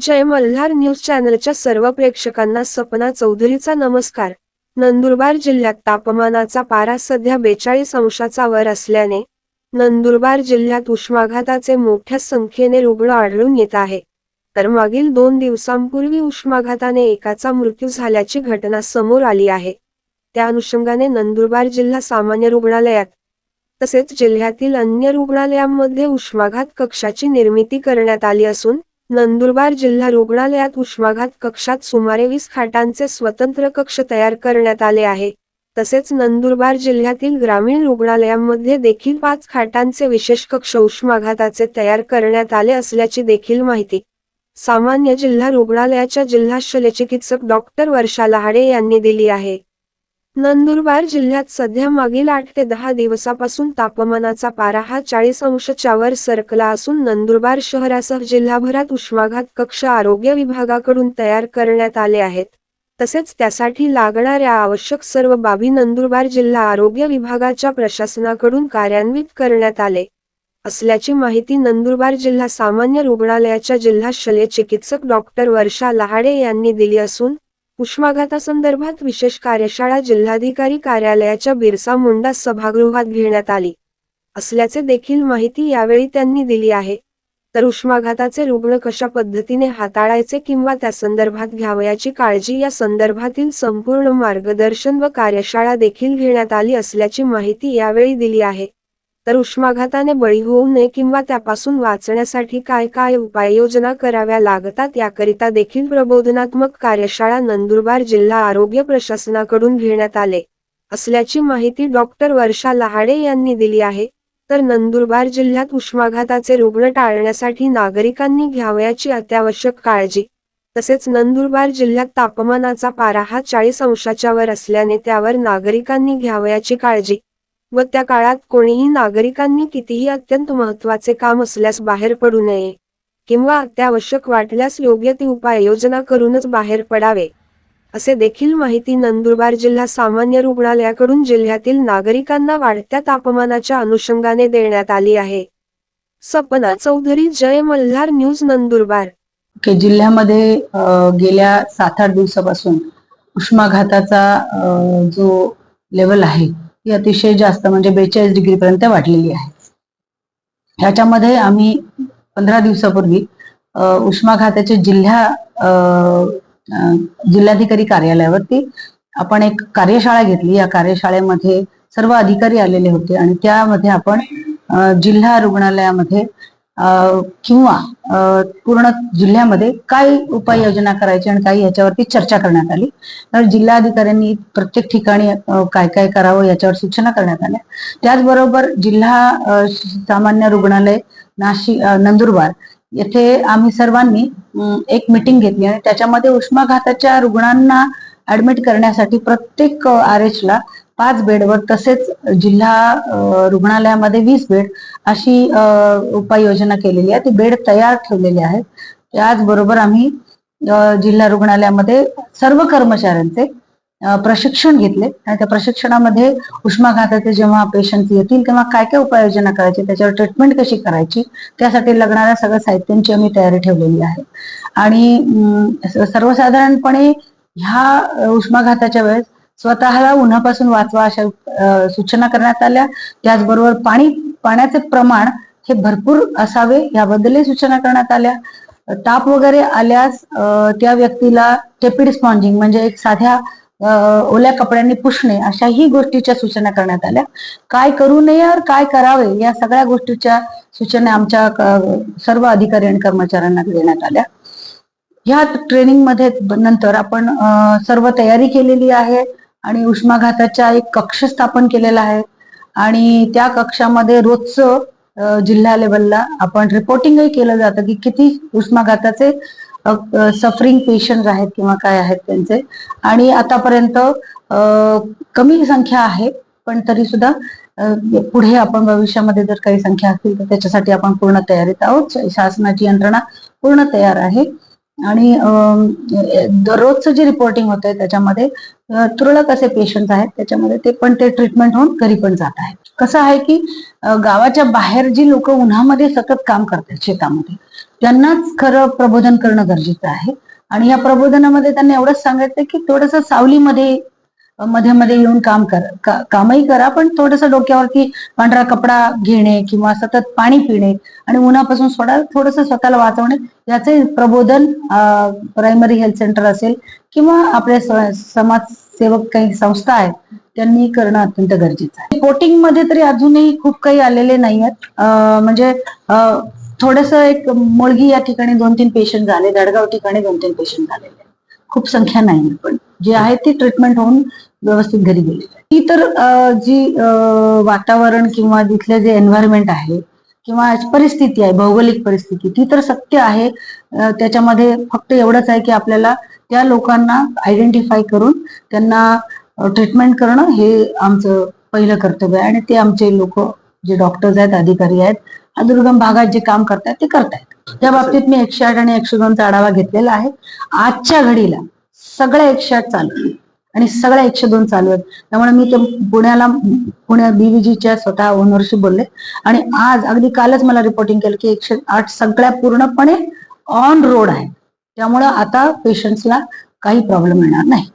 जय Malhar news चॅनलच्या सर्व प्रेक्षकांना सपना चौधरीचा नमस्कार. नंदुरबार जिल्ह्यात तापमानाचा पारा सध्या बेचाळीस अंशाचा वर असल्याने नंदुरबार जिल्ह्यात उष्माघाताचे मोठ्या संख्येने रुग्ण आढळून येत आहे. तर मागील दोन दिवसांपूर्वी उष्माघाताने एकाचा मृत्यू झाल्याची घटना समोर आली आहे. त्या अनुषंगाने नंदुरबार जिल्हा सामान्य रुग्णालयात तसेच जिल्ह्यातील अन्य रुग्णालयांमध्ये उष्माघात कक्षाची निर्मिती करण्यात आली असून नंदुरबार जिल्हा रुग्णालयात उष्माघात कक्षात सुमारे वीस खाटांचे स्वतंत्र कक्ष तयार करण्यात आले आहे. तसेच नंदुरबार जिल्ह्यातील ग्रामीण रुग्णालयांमध्ये देखील पाच खाटांचे विशेष कक्ष उष्माघाताचे तयार करण्यात आले असल्याची देखील माहिती. सामान्य जिल्हा रुग्णालयाच्या जिल्हा शल्यचिकित्सक डॉक्टर वर्षा लहाडे यांनी दिली आहे. नंदुरबार जिल्ह्यात सध्या मागील आठ ते दहा दिवसापासून तापमानाचा पारा हा चाळीस अंशच्या वर सरकला असून नंदुरबार शहरासह जिल्हाभरात उष्माघात कक्ष आरोग्य विभागाकडून तयार करण्यात आले आहेत. तसेच त्यासाठी लागणाऱ्या आवश्यक सर्व बाबी नंदुरबार जिल्हा आरोग्य विभागाच्या प्रशासनाकडून कार्यान्वित करण्यात आले. असल्याची माहिती नंदुरबार जिल्हा सामान्य रुग्णालयाच्या जिल्हा शल्य चिकित्सक डॉक्टर वर्षा लहाडे यांनी दिली असून उष्माघातासंदर्भात विशेष कार्यशाळा जिल्हाधिकारी कार्यालयाच्या बिरसा मुंडा सभागृहात घेण्यात आली. असल्याचे देखील माहिती यावेळी त्यांनी दिली आहे. तर उष्माघाताचे रुग्ण कशा पद्धतीने हाताळायचे किंवा त्या संदर्भात घ्यावयाची काळजी या संदर्भातील संपूर्ण मार्गदर्शन व कार्यशाळा देखील घेण्यात आली असल्याची माहिती यावेळी दिली आहे. तर उष्माघाताने बळी होऊ नये किंवा त्यापासून वाचण्यासाठी काय काय उपाययोजना कराव्या लागतात याकरिता देखील प्रबोधनात्मक कार्यशाळा नंदुरबार जिल्हा आरोग्य प्रशासनाकडून घेण्यात आले. असल्याची माहिती डॉक्टर वर्षा लहाडे यांनी दिली आहे. तर नंदुरबार जिल्ह्यात उष्माघाताचे रुग्ण टाळण्यासाठी नागरिकांनी घ्यावयाची अत्यावश्यक काळजी. तसेच नंदुरबार जिल्ह्यात तापमानाचा पारा हा चाळीस अंशाच्या वर असल्याने त्यावर नागरिकांनी घ्यावयाची काळजी. व त्या काळात कोणीही नागरिकांनी कितीही अत्यंत महत्त्वाचे काम असल्यास बाहेर पडू नये किंवा अत्यावश्यक वाटल्यास योग्य ती उपाययोजना करूनच बाहेर पडावे असे देखील माहिती नंदुरबार जिल्हा सामान्य रुग्णालयाकडून जिल्ह्यातील नागरिकांना वाढत्या तापमानाच्या अनुषंगाने देण्यात आली आहे. सपना चौधरी जय मल्हार न्यूज नंदुरबार. जिल्ह्यामध्ये गेल्या सात आठ दिवसापासून उष्माघाताचा जो लेवल आहे ही अतिशय जास्त म्हणजे बेचाळीस डिग्री पर्यंत वाढलेली आहे. ह्याच्यामध्ये आम्ही पंधरा दिवसापूर्वी उष्माघाताचे जिल्हा जिल्हाधिकारी कार्यालयावरती आपण एक कार्यशाळा घेतली. या कार्यशाळेमध्ये सर्व अधिकारी आलेले होते आणि त्यामध्ये आपण जिल्हा रुग्णालयामध्ये किंवा पूर्ण जिल्ह्यामध्ये काय उपाययोजना करायची आणि काही याच्यावरती चर्चा करण्यात आली? तर जिल्हाधिकाऱ्यांनी प्रत्येक ठिकाणी काय काय करावं याच्यावर सूचना करण्यात आल्या. त्याचबरोबर जिल्हा सामान्य रुग्णालय नाशिक नंदुरबार येथे आम्ही सर्वांनी एक मिटिंग घेतली आणि त्याच्यामध्ये उष्माघाताच्या रुग्णांना ऍडमिट करण्यासाठी प्रत्येक आर एच ला पाच बेडवर तसेच जिल्हा रुग्णालयामध्ये वीस बेड अशी उपाययोजना केलेली आहे. ती बेड तयार ठेवलेली आहेत. त्याचबरोबर आम्ही जिल्हा रुग्णालयामध्ये सर्व कर्मचाऱ्यांचे प्रशिक्षण घेतले. आणि त्या प्रशिक्षणामध्ये उष्माघाताचे जेव्हा पेशंट येतील तेव्हा काय काय उपाययोजना करायची त्याच्यावर ट्रीटमेंट कशी करायची त्यासाठी लागणाऱ्या सगळ्या साहित्यांची आम्ही तयारी ठेवलेली आहे. आणि सर्वसाधारणपणे ह्या उष्माघाताच्या वेळेस स्वतःला उन्हापासून वाचवा अशा सूचना करण्यात आल्या. त्याचबरोबर पाणी पाण्याचे प्रमाण हे भरपूर असावे याबद्दलही सूचना करण्यात आल्या. ताप वगैरे आल्यास त्या व्यक्तीला टेपिड स्पॉन्जिंग म्हणजे एक साध्या ओल्या कपड्यांनी पुसणे अशाही गोष्टीच्या सूचना करण्यात आल्या. काय करू नये और काय करावे या सगळ्या गोष्टीच्या सूचना आमच्या सर्व अधिकारी आणि कर्मचाऱ्यांना देण्यात आल्या. ह्या ट्रेनिंगमध्ये नंतर आपण सर्व तयारी केलेली आहे आणि उष्माघाताचा एक कक्ष स्थापन केलेला आहे. आणि त्या कक्षामध्ये रोजचं जिल्हा लेवलला आपण रिपोर्टिंगही केलं जातं की किती उष्माघाताचे सफरिंग पेशंट आहेत किंवा काय आहेत त्यांचे. आणि आतापर्यंत कमी संख्या आहे पण तरी सुद्धा पुढे आपण भविष्यामध्ये जर काही संख्या असतील तर त्याच्यासाठी आपण पूर्ण तयारीत आहोत. शासनाची यंत्रणा पूर्ण तयार आहे. आणि दररोजचं जे रिपोर्टिंग होत आहे त्याच्यामध्ये तुरळक असे पेशंट आहेत. त्याच्यामध्ये ते पण ते ट्रीटमेंट होऊन घरी पण जात आहेत. कसं आहे की गावाच्या बाहेर जी लोक उन्हामध्ये सतत काम करतात शेतामध्ये त्यांनाच खरं प्रबोधन करणं गरजेचं आहे. आणि या प्रबोधनामध्ये त्यांना एवढंच सांगायचं की थोडस सावलीमध्ये मध्ये मध्ये येऊन काम करा का- कामही करा पण थोडस डोक्यावरती पांढरा कपडा घेणे किंवा सतत पाणी पिणे आणि उन्हापासून सोडा थोडस स्वतःला वाचवणे याचे प्रबोधन प्रायमरी हेल्थ सेंटर असेल किंवा आपले समाजसेवक काही संस्था आहेत त्यांनी करणं अत्यंत गरजेचं आहे रिपोर्टिंगमध्ये तरी अजूनही खूप काही आलेले नाही आहेत म्हणजे थोडस एक मुलगी या ठिकाणी दोन तीन पेशंट झाले दडगाव ठिकाणी दोन तीन पेशंट झालेले आहेत. खूप संख्या नाही पण जे आहे ती ट्रीटमेंट होऊन व्यवस्थित घरी गेलेली ती तर जी वातावरण किंवा तिथलं जे एन्व्हायरमेंट आहे किंवा आज परिस्थिती आहे भौगोलिक परिस्थिती ती तर सत्य आहे. त्याच्यामध्ये फक्त एवढंच आहे की आपल्याला त्या लोकांना आयडेंटिफाय करून त्यांना ट्रीटमेंट करणं हे आमचं पहिलं कर्तव्य आहे आणि ते आमचे लोक जे डॉक्टर्स आहेत अधिकारी आहेत हा दुर्गम भागात जे काम करतायत ते करतायत. त्या बाबतीत मी एकशे आठ आणि एकशे दोनचा आढावा घेतलेला आहे. आजच्या घडीला सगळ्या एकशे आठ चालू आणि सगळ्या एकशे दोन चालू आहेत. त्यामुळे मी ते पुण्याला पुण्या बीव्हीजीच्या स्वतः ओनरशी बोलले. आणि आज अगदी कालच मला रिपोर्टिंग केलं की एकशे आठ सगळ्या पूर्णपणे ऑन रोड आहे त्यामुळं आता पेशंट्सला काही प्रॉब्लेम येणार नाही.